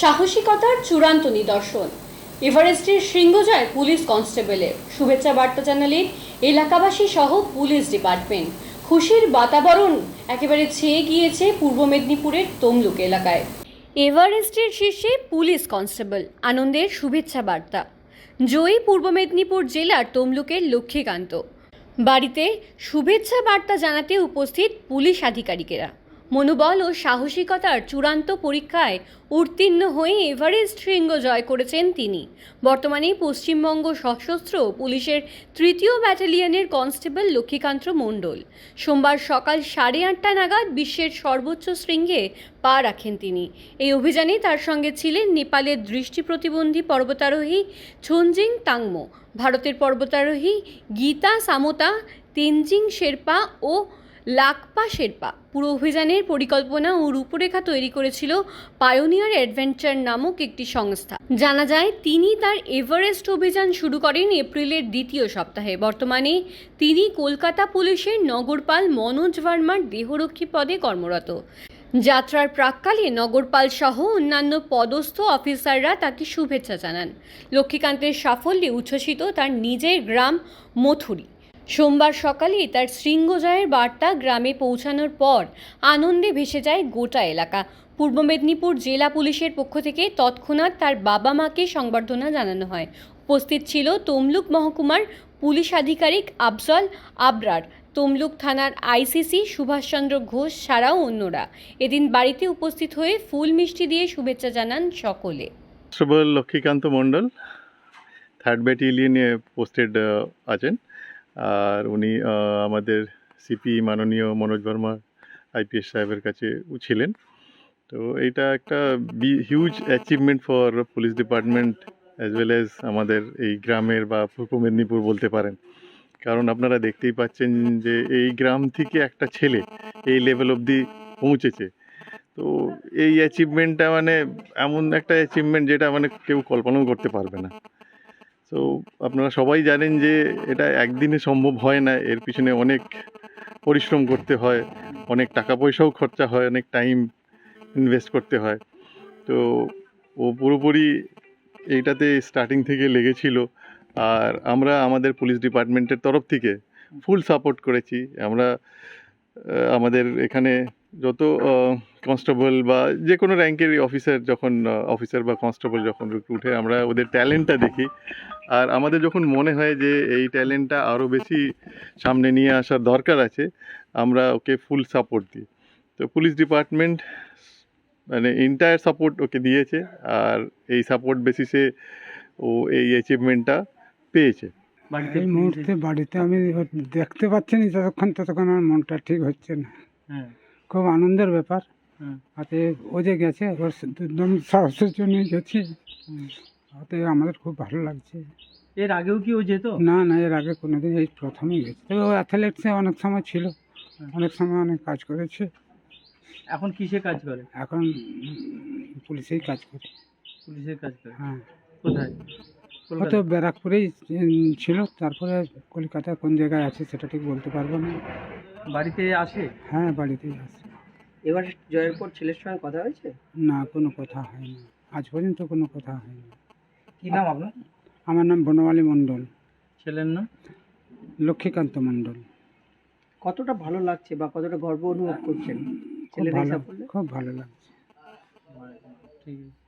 সাহসিকতার চূড়ান্ত নিদর্শন। এভারেস্টের শৃঙ্গজয় পুলিশ কনস্টেবলের। শুভেচ্ছা বার্তা জানালেন এলাকাবাসী সহ পুলিশ ডিপার্টমেন্ট। খুশির বাতাবরণ একেবারে ছেয়ে গিয়েছে পূর্ব মেদিনীপুরের তমলুক এলাকায়। এভারেস্টের শীর্ষে পুলিশ কনস্টেবল, আনন্দের শুভেচ্ছা বার্তা। জয়ী পূর্ব মেদিনীপুর জেলার তমলুকের লক্ষ্মীকান্ত। বাড়িতে শুভেচ্ছা বার্তা জানাতে উপস্থিত পুলিশ আধিকারিকেরা। মনোবল ও সাহসিকতার চূড়ান্ত পরীক্ষায় উত্তীর্ণ হয়ে এভারেস্ট শৃঙ্গ জয় করেছেন তিনি। বর্তমানে পশ্চিমবঙ্গ সশস্ত্র পুলিশের তৃতীয় ব্যাটালিয়নের কনস্টেবল লক্ষ্মীকান্ত মণ্ডল। সোমবার সকাল সাড়ে আটটা নাগাদ বিশ্বের সর্বোচ্চ শৃঙ্গে পা রাখেন তিনি। এই অভিযানে তার সঙ্গে ছিলেন নেপালের দৃষ্টি প্রতিবন্ধী পর্বতারোহী ছঞ্জিং তাংমো, ভারতের পর্বতারোহী গীতা সামোতা, তেনজিং শেরপা ও লাকপা শেরপা পুরো অভিযানের পরিকল্পনা ও রূপরেখা তৈরি করেছিল পায়োনিয়ার অ্যাডভেঞ্চার নামক একটি সংস্থা। জানা যায়, তিনি তার এভারেস্ট অভিযান শুরু করেন এপ্রিলের দ্বিতীয় সপ্তাহে। বর্তমানে তিনি কলকাতা পুলিশের নগরপাল মনোজ ভার্মার দেহরক্ষী পদে কর্মরত। যাত্রার প্রাককালে নগরপাল সহ অন্যান্য পদস্থ অফিসাররা তাকে শুভেচ্ছা জানান। লক্ষ্মীকান্তের সাফল্যে উচ্ছ্বসিত তার নিজের গ্রাম মথুরি। সোমবার সকালে তার শৃঙ্গজয়ের বার্তা গ্রামে পৌঁছানোর পর আনন্দে ভেসে যায় গোটা এলাকা। পূর্ব মেদিনীপুর জেলা পুলিশের পক্ষ থেকে তৎক্ষণাৎ তার বাবা মাকে সংবর্ধনা জানানো হয়। উপস্থিত ছিল তমলুক মহকুমার পুলিশ আধিকারিক আফজল আবরার, তমলুক থানার আইসিসি সুভাষচন্দ্র ঘোষ ছাড়াও অন্যরা। এদিন বাড়িতে উপস্থিত হয়ে ফুল মিষ্টি দিয়ে শুভেচ্ছা জানান সকলে। লক্ষ্মীকান্ত মণ্ডল, থার্ড ব্যাটালিয়নে পোস্টেড আছেন। আর উনি আমাদের সিপি মাননীয় মনোজ বর্মা আইপিএস সাহেবের কাছে ছিলেন। তো এইটা একটা a huge achievement for police department as well as আমাদের এই গ্রামের বা পূর্ব মেদিনীপুর বলতে পারেন। কারণ আপনারা দেখতেই পাচ্ছেন যে এই গ্রাম থেকে একটা ছেলে এই লেভেল অবধি পৌঁছেছে। তো এই অ্যাচিভমেন্টটা মানে এমন একটা অ্যাচিভমেন্ট যেটা মানে কেউ কল্পনাও করতে পারবে না। তো আপনারা সবাই জানেন যে এটা একদিনে সম্ভব হয় না। এর পিছনে অনেক পরিশ্রম করতে হয়, অনেক টাকা পয়সাও খরচা হয়, অনেক টাইম ইনভেস্ট করতে হয়। তো ও পুরোপুরি এইটাতে স্টার্টিং থেকে লেগেছিল। আর আমরা আমাদের পুলিশ ডিপার্টমেন্টের তরফ থেকে ফুল সাপোর্ট করেছি। আমরা আমাদের এখানে যত কনস্টেবল বা যে কোনো র্যাঙ্কের অফিসার যখন অফিসার বা কনস্টেবল যখন উঠে আমরা ওদের ট্যালেন্টটা দেখি। আর আমাদের যখন মনে হয় যে এই ট্যালেন্টটা আরও বেশি সামনে নিয়ে আসার দরকার আছে আমরা ওকে ফুল সাপোর্ট দিই। তো পুলিশ ডিপার্টমেন্ট মানে এন্টায়ার সাপোর্ট ওকে দিয়েছে আর এই সাপোর্ট বেসিসে ও এই অ্যাচিভমেন্টটা পেয়েছে। বাড়িতে এই মুহূর্তে বাড়িতে আমি দেখতে পাচ্ছি না যতক্ষণ ততক্ষণ আমার মনটা ঠিক হচ্ছে না। হ্যাঁ। খুব আনন্দের ব্যাপার। হাতে ও যে গেছে ওর একদম সাহসের জন্য গেছি। হাতে আমাদের খুব ভালো লাগছে। এর আগেও কি ও যেত? না না এর আগে কোনোদিন এই প্রথমেই গেছে। তবে ও অ্যাথলেটসে অনেক সময় ছিল। অনেক সময় অনেক কাজ করেছে। এখন কিসে কাজ করে? এখন পুলিশেই কাজ করে। পুলিশের কাজ করে। হ্যাঁ। কোথায়? ও তো ব্যারাকপুরেই ছিল। তারপরে কলকাতায় কোন জায়গায় আছে সেটা ঠিক বলতে পারব না। বাড়িতে আসে হ্যাঁ বাড়িতেই আছে। এবার জয়ের পর ছেলের সঙ্গে কথা হয়েছে? না কোনো কথা হয়নি। আজ পর্যন্ত কোনো কথা হয়নি। কি নাম আপনার? আমার নাম বনমালী মণ্ডল। ছেলের নাম? লক্ষ্মীকান্ত মণ্ডল। কতটা ভালো লাগছে বা কতটা গর্ব অনুভব করছেন? খুব ছেলের ভালো খুব ভালো লাগছে। ঠিক আছে।